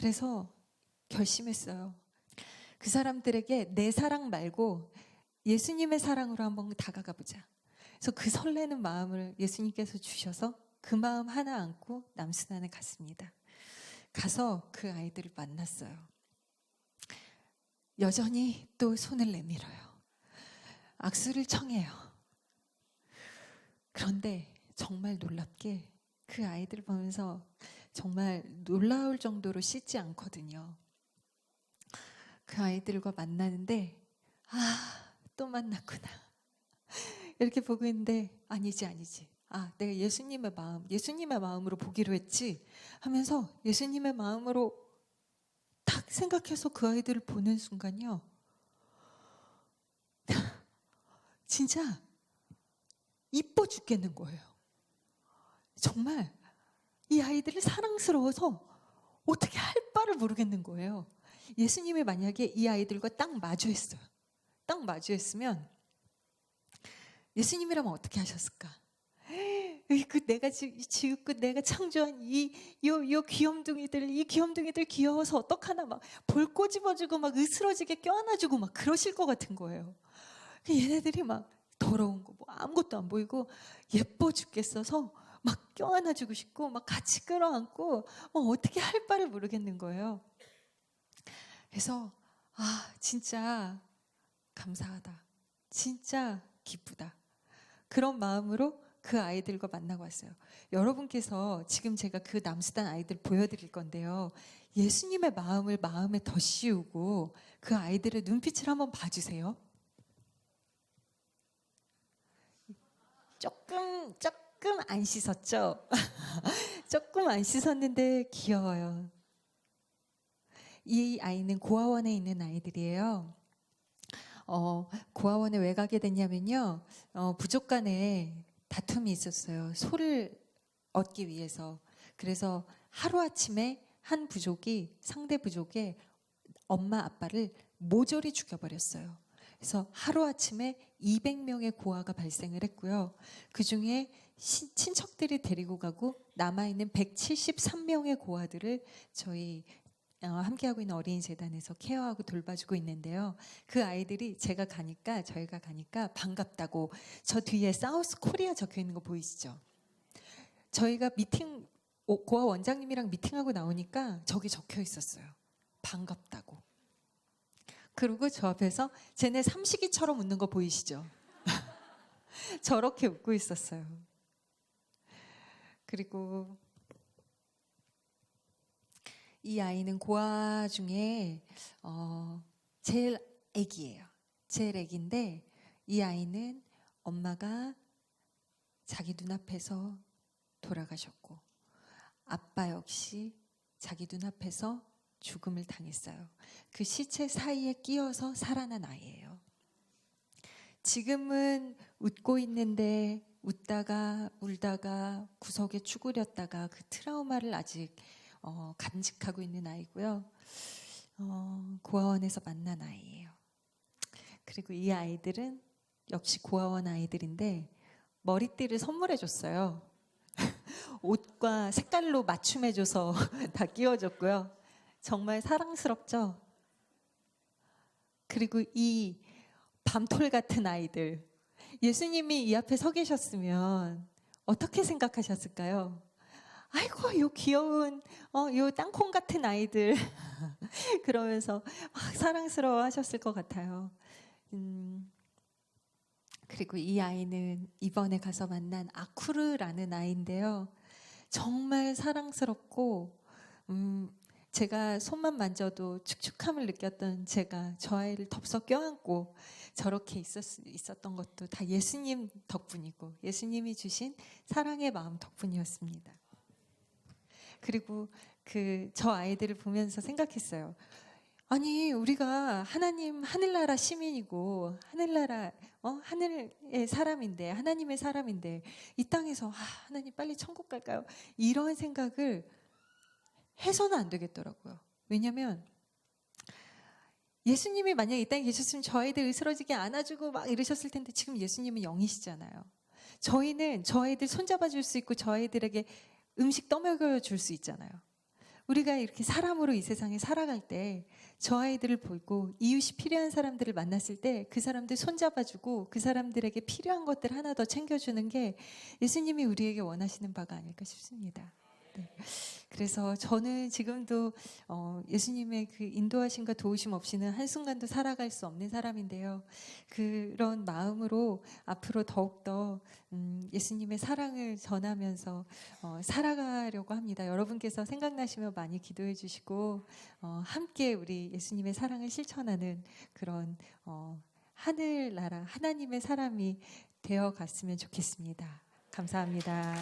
그래서 결심했어요. 그 사람들에게 내 사랑 말고 예수님의 사랑으로 한번 다가가 보자. 그래서 그 설레는 마음을 예수님께서 주셔서 그 마음 하나 안고 남수단에 갔습니다. 가서 그 아이들을 만났어요. 여전히 또 손을 내밀어요. 악수를 청해요. 그런데 정말 놀랍게 그 아이들을 보면서 정말 놀라울 정도로 씻지 않거든요. 그 아이들과 만나는데, 아, 또 만났구나. 이렇게 보고 있는데, 아니지, 아니지. 아, 내가 예수님의 마음, 예수님의 마음으로 보기로 했지 하면서 예수님의 마음으로 딱 생각해서 그 아이들을 보는 순간요. 진짜 이뻐 죽겠는 거예요. 정말 이 아이들을 사랑스러워서 어떻게 할 바를 모르겠는 거예요. 예수님이 만약에 이 아이들과 딱 마주했어요. 딱 마주했으면 예수님이라면 어떻게 하셨을까? 그 내가 지- 지었고 내가 창조한 이요 요 귀염둥이들 이 귀염둥이들 귀여워서 어떡하나 막 볼 꼬집어주고 막 으스러지게 껴안아주고 막 그러실 것 같은 거예요. 얘네들이 막 더러운 거 뭐 아무것도 안 보이고 예뻐 죽겠어서 막 껴안아주고 싶고 막 같이 끌어안고 막 어떻게 할 바를 모르겠는 거예요. 그래서 아 진짜 감사하다. 진짜 기쁘다. 그런 마음으로 그 아이들과 만나고 왔어요. 여러분께서 지금 제가 그 남수단 아이들 보여드릴 건데요. 예수님의 마음을 마음에 더 씌우고 그 아이들의 눈빛을 한번 봐주세요. 조금, 조금 안 씻었죠? 조금 안 씻었는데 귀여워요. 이 아이는 고아원에 있는 아이들이에요. 어, 고아원에 왜 가게 됐냐면요. 어, 부족 간에 다툼이 있었어요. 소를 얻기 위해서. 그래서 하루아침에 한 부족이 상대 부족의 엄마 아빠를 모조리 죽여버렸어요. 그래서 하루아침에 200명의 고아가 발생을 했고요. 그 중에 친척들이 데리고 가고 남아있는 173명의 고아들을 저희 어, 함께하고 있는 어린이 재단에서 케어하고 돌봐주고 있는데요. 그 아이들이 제가 가니까 저희가 가니까 반갑다고 저 뒤에 사우스 코리아 적혀 있는 거 보이시죠? 저희가 미팅 오- 고아 원장님이랑 미팅하고 나오니까 저기 적혀 있었어요. 반갑다고. 그리고 저 앞에서 쟤네 삼식이처럼 웃는 거 보이시죠? 저렇게 웃고 있었어요. 그리고 이 아이는 고아 중에 어, 제일 애기예요. 제일 애기인데 이 아이는 엄마가 자기 눈앞에서 돌아가셨고 아빠 역시 자기 눈앞에서 죽음을 당했어요. 그 시체 사이에 끼어서 살아난 아이예요. 지금은 웃고 있는데 웃다가 울다가 구석에 추구렸다가 그 트라우마를 아직 어, 간직하고 있는 아이고요. 어, 고아원에서 만난 아이예요. 그리고 이 아이들은 역시 고아원 아이들인데 머리띠를 선물해 줬어요. 옷과 색깔로 맞춤해 줘서 다 끼워줬고요. 정말 사랑스럽죠? 그리고 이 밤톨 같은 아이들. 예수님이 이 앞에 서 계셨으면 어떻게 생각하셨을까요? 아이고, 요 귀여운, 어, 요 땅콩 같은 아이들. 그러면서 막 사랑스러워 하셨을 것 같아요. 음, 그리고 이 아이는 이번에 가서 만난 아쿠르라는 아이인데요. 정말 사랑스럽고, 음, 제가 손만 만져도 축축함을 느꼈던 제가 저 아이를 덥석 껴안고 저렇게 있었, 있었던 것도 다 예수님 덕분이고 예수님이 주신 사랑의 마음 덕분이었습니다. 그리고 그 저 아이들을 보면서 생각했어요. 아니 우리가 하나님 하늘나라 시민이고 하늘나라 어 하늘의 사람인데 하나님의 사람인데 이 땅에서 아, 하나님 빨리 천국 갈까요? 이런 생각을 해서는 안 되겠더라고요. 왜냐하면 예수님이 만약에 이 땅에 계셨으면 저 아이들 으스러지게 안아주고 막 이러셨을 텐데 지금 예수님은 영이시잖아요. 저희는 저 아이들 손잡아 줄 수 있고 저 아이들에게 음식 떠먹여 줄 수 있잖아요. 우리가 이렇게 사람으로 이 세상에 살아갈 때 저 아이들을 보고 이웃이 필요한 사람들을 만났을 때 그 사람들 손잡아주고 그 사람들에게 필요한 것들 하나 더 챙겨주는 게 예수님이 우리에게 원하시는 바가 아닐까 싶습니다. 네. 그래서 저는 지금도 어, 예수님의 그 인도하심과 도우심 없이는 한순간도 살아갈 수 없는 사람인데요. 그런 마음으로 앞으로 더욱더 음, 예수님의 사랑을 전하면서 어, 살아가려고 합니다. 여러분께서 생각나시면 많이 기도해 주시고 어, 함께 우리 예수님의 사랑을 실천하는 그런 어, 하늘나라 하나님의 사람이 되어 갔으면 좋겠습니다. 감사합니다.